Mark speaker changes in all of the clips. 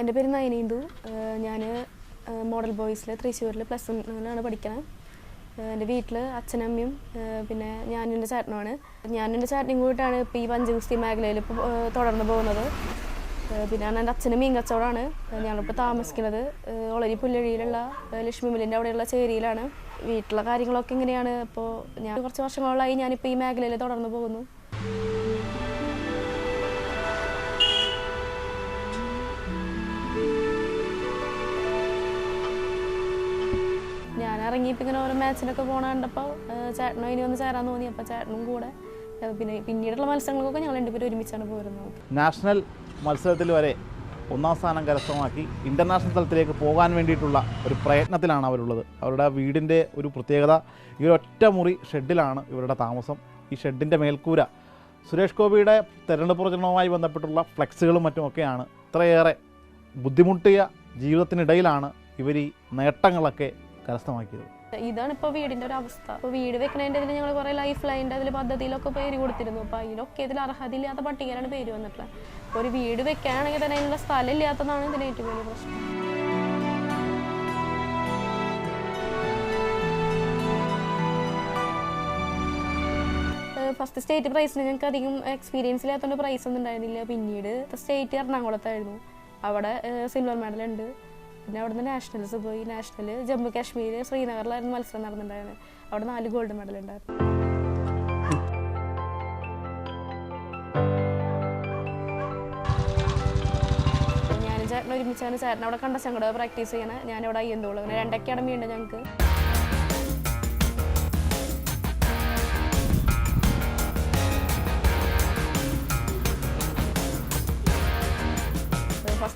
Speaker 1: എന്റെ പേര് നയനീന്ദു. ഞാൻ മോഡൽ ബോയ്സിൽ തൃശ്ശൂരിൽ പ്ലസ് വണ്ണിലാണ് പഠിക്കുന്നത് എന്റെ വീട്ടിൽ അച്ഛനമ്മയും പിന്നെ ഞാനും എന്റെ ചേട്ടനുമാണ്. ഞാനും എന്റെ ചേട്ടനും കൂടിയിട്ടാണ് ഇപ്പോൾ ഈ പഞ്ചഗുസ്തി മേഖലയിൽ ഇപ്പോൾ തുടർന്ന് പോകുന്നത്. പിന്നെ എന്റെ അച്ഛനും മീൻ കച്ചവടമാണ്. ഞങ്ങളിപ്പോൾ താമസിക്കുന്നത് ഒളരി പുല്ലഴിയിലുള്ള ലക്ഷ്മി മില്ലിന്റെ അവിടെയുള്ള ചേരിയിലാണ്. വീട്ടിലെ കാര്യങ്ങളൊക്കെ എങ്ങനെയാണ് ഇപ്പോൾ ഞാൻ കുറച്ച് വർഷങ്ങളായി ഞാനിപ്പോൾ ഈ മേഖലയിൽ തുടർന്ന് പോകുന്നു. ഇറങ്ങി ഇപ്പം ഇങ്ങനെ ഓരോ മാച്ചിനൊക്കെ പോണ കണ്ടപ്പോൾ ചേട്ടനും ഇനി ഒന്ന് ചേരാൻ തോന്നി. അപ്പോൾ ചേട്ടനും കൂടെ പിന്നെ പിന്നീടുള്ള മത്സരങ്ങൾക്കൊക്കെ ഞങ്ങൾ രണ്ടുപേരും ഒരുമിച്ചാണ് പോരുന്നത്.
Speaker 2: നാഷണൽ മത്സരത്തിൽ വരെ ഒന്നാം സ്ഥാനം കരസ്ഥമാക്കി ഇന്റർനാഷണൽ തലത്തിലേക്ക് പോകാൻ വേണ്ടിയിട്ടുള്ള ഒരു പ്രയത്നത്തിലാണ് അവരുള്ളത്. അവരുടെ വീടിന്റെ ഒരു പ്രത്യേകത ഈ ഒറ്റ മുറി ഷെഡിലാണ് ഇവരുടെ താമസം. ഈ ഷെഡിന്റെ മേൽക്കൂര സുരേഷ് ഗോപിയുടെ തെരഞ്ഞെടുപ്പ് പ്രചരണവുമായി ബന്ധപ്പെട്ടുള്ള ഫ്ലെക്സുകളും മറ്റുമൊക്കെയാണ് ഇത്രയേറെ ബുദ്ധിമുട്ടിയ ജീവിതത്തിനിടയിലാണ് ഇവർ ഈ നേട്ടങ്ങളൊക്കെ കരസ്ഥമാക്കിയത്.
Speaker 1: ഇതാണ് ഇപ്പോൾ വീടിന്റെ ഒരു അവസ്ഥ. ഇപ്പോൾ വീട് വെക്കുന്നതിന്റെ ഇതിൽ ഞങ്ങൾ കുറേ ലൈഫ് ലൈന്റെ അതിൽ പദ്ധതിയിലൊക്കെ പേര് കൊടുത്തിരുന്നു. അപ്പോൾ അതിലൊക്കെ ഇതിൽ അർഹതയില്ലാത്ത പട്ടികയിലാണ് പേര് വന്നിട്ടുള്ളത്. ഒരു വീട് വെക്കുകയാണെങ്കിൽ തന്നെ അതിനുള്ള സ്ഥലം ഇല്ലാത്തതാണ് ഇതിന് ഏറ്റവും വലിയ പ്രശ്നം. ഫസ്റ്റ് സ്റ്റേറ്റ് പ്രൈസിന് ഞങ്ങൾക്ക് അധികം എക്സ്പീരിയൻസ് ഇല്ലാത്തതുകൊണ്ട് പ്രൈസ് ഒന്നും ഉണ്ടായിരുന്നില്ല. പിന്നീട് സ്റ്റേറ്റ് എറണാകുളത്തായിരുന്നു. അവിടെ സിൽവർ മെഡൽ ഉണ്ട്. പിന്നെ അവിടെ നിന്ന് നാഷണൽസ് പോയി. നാഷണൽ ജമ്മു കാശ്മീർ ശ്രീനഗറിലായിരുന്നു മത്സരം നടന്നിട്ടുണ്ടായിരുന്നത് അവിടെ നാല് ഗോൾഡ് മെഡൽ ഉണ്ടായിരുന്നു. ഞാനും ചേട്ടൻ ഒരുമിച്ചാണ് ചേട്ടൻ അവിടെ കണ്ട ഞങ്ങളുടെ പ്രാക്ടീസ് ചെയ്യണേ. ഞാനിവിടെ അയ്യന്തോളൂ. അങ്ങനെ രണ്ട് അക്കാഡമി ഉണ്ട് ഞങ്ങൾക്ക്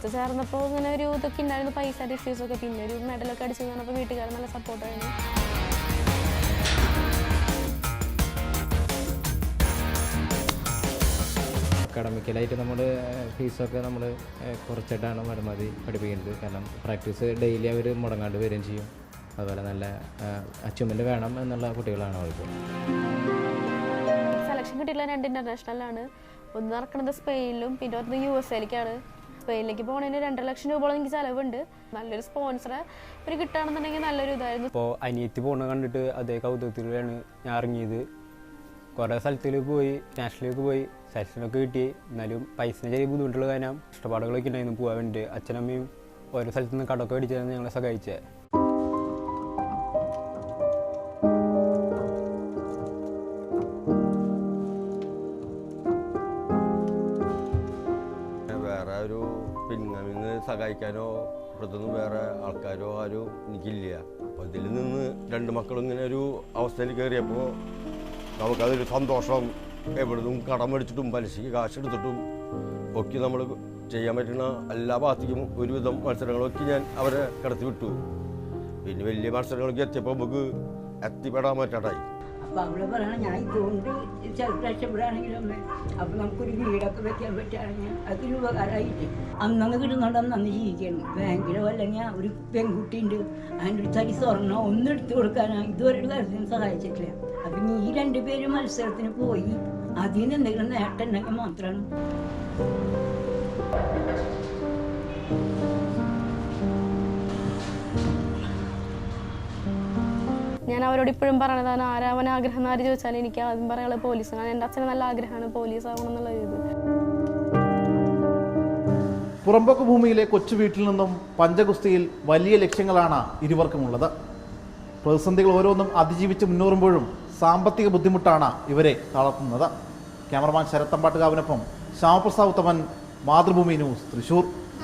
Speaker 1: ഫസ്റ്റ് ചേർന്നപ്പോൾ ഇങ്ങനെ ഒരു ഇതൊക്കെ ഉണ്ടായിരുന്നു. പൈസ ഇഷ്യൂസ് ഒക്കെ. പിന്നെ ഒരു മെഡലൊക്കെ അടിച്ചു കഴിഞ്ഞപ്പോൾ വീട്ടുകാർ നല്ല സപ്പോർട്ടായിരുന്നു
Speaker 3: അക്കാഡമിക്കലായിട്ട് നമ്മൾ ഫീസൊക്കെ നമ്മൾ കുറച്ചിട്ടാണ് പരമാവധി പഠിപ്പിക്കുന്നത്. കാരണം പ്രാക്ടീസ് ഡെയിലി അവർ മുടങ്ങാണ്ട് വരികയും ചെയ്യും. അതുപോലെ നല്ല അച്ചീവ്മെന്റ് വേണം എന്നുള്ള കുട്ടികളാണ് അവർക്ക്
Speaker 1: സെലക്ഷൻ കിട്ടിയിട്ടുള്ള രണ്ട് ഇന്റർനാഷണലാണ് ഒന്ന് നടക്കുന്നത് സ്പെയിനിലും പിന്നെ ഒന്ന് യു എസ് എയിലേക്കാണ് സ്പെയിനിലേക്ക് പോകണതിന് രണ്ടര ലക്ഷം രൂപയോളം എനിക്ക് ചിലവുണ്ട്. നല്ലൊരു സ്പോൺസറെ ഒരു കിട്ടുകയാണെന്നുണ്ടെങ്കിൽ നല്ലൊരു ഇതായിരുന്നു.
Speaker 4: അപ്പോൾ അനിയത്തി പോണ കണ്ടിട്ട് അതേ കൗതുകത്തിലൂടെയാണ് ഞാൻ ഇറങ്ങിയത്. കുറേ സ്ഥലത്തിലേക്ക് പോയി നാഷണലിലേക്ക് പോയി. സെലക്ഷനൊക്കെ കിട്ടി. എന്നാലും പൈസ ചെറിയ ബുദ്ധിമുട്ടുള്ള കാരണം ഇഷ്ടപാടുകളൊക്കെ ഉണ്ടായിരുന്നു. പോകാൻ വേണ്ടി അച്ഛനമ്മയും ഓരോ സ്ഥലത്തു നിന്ന് കടമൊക്കെ മേടിച്ചായിരുന്നു ഞങ്ങളെ സഹായിച്ചത്
Speaker 5: സഹായിക്കാനോ ഇപ്പുറത്തുനിന്ന് വേറെ ആൾക്കാരോ ആരും എനിക്കില്ല. അപ്പോൾ ഇതിൽ നിന്ന് രണ്ട് മക്കളും ഇങ്ങനെ ഒരു അവസ്ഥയിൽ കയറിയപ്പോൾ നമുക്കതൊരു സന്തോഷം. എവിടുന്നും കടം മേടിച്ചിട്ടും പലിശയ്ക്ക് കാശെടുത്തിട്ടും ഒക്കെ നമ്മൾ ചെയ്യാൻ പറ്റുന്ന എല്ലാ ഭാഗത്തേക്കും ഒരുവിധം മത്സരങ്ങളൊക്കെ ഞാൻ അവരെ കടത്തി വിട്ടു പിന്നെ വലിയ മത്സരങ്ങളൊക്കെ എത്തിയപ്പോൾ നമുക്ക് എത്തിപ്പെടാൻ പറ്റാണ്ടായി
Speaker 6: അപ്പൊ അവൾ പറയണം ഞാൻ ഇതുകൊണ്ട് ചെറുപ്പം രക്ഷപ്പെടുകയാണെങ്കിലും അമ്മ അപ്പൊ നമുക്കൊരു വീടൊക്കെ വെക്കാൻ പറ്റുകയാണെങ്കിൽ അതൊരു ഉപകാരമായിട്ട്. അന്നന്ന് കിട്ടുന്നുണ്ട് അന്നന്ന് ജീവിക്കണം. ബാങ്കിലോ അല്ലെങ്കിൽ ഒരു പെൺകുട്ടി ഉണ്ട് അതിന്റെ ഒരു തരി സ്വർണം ഒന്നും എടുത്തു കൊടുക്കാനോ ഇതുവരെ ഒരു കാര്യത്തിനും സഹായിച്ചിട്ടില്ല. അപ്പൊ ഇനി ഈ രണ്ടുപേരും മത്സരത്തിന് പോയി. അതിൽ നിന്ന് എന്തെങ്കിലും നേട്ടം ഉണ്ടെങ്കിൽ മാത്രമാണ്.
Speaker 1: ഞാൻ അവരോട് ഇപ്പോഴും പറയണതാണ് ആരാവൻ ആഗ്രഹം എന്ന് ആര് എനിക്ക് ആദ്യം പറയാനുള്ളത് പോലീസ് കാരണം എന്റെ അച്ഛന് നല്ല ആഗ്രഹമാണ് പോലീസ് ആവണം എന്നുള്ള ഇത്.
Speaker 2: പുറമ്പോക്ക് ഭൂമിയിലെ കൊച്ചു വീട്ടിൽ നിന്നും പഞ്ചഗുസ്തിയിൽ വലിയ ലക്ഷ്യങ്ങളാണ് ഇരുവർക്കുമുള്ളത്. പ്രതിസന്ധികൾ ഓരോന്നും അതിജീവിച്ച് മുന്നേറുമ്പോഴും സാമ്പത്തിക ബുദ്ധിമുട്ടാണ് ഇവരെ തളർത്തുന്നത്. ക്യാമറമാൻ ശരത്തമ്പാട്ടുകാവിനൊപ്പം ശ്യാമപ്രസാദ് ഉത്തമൻ മാതൃഭൂമി ന്യൂസ് തൃശൂർ.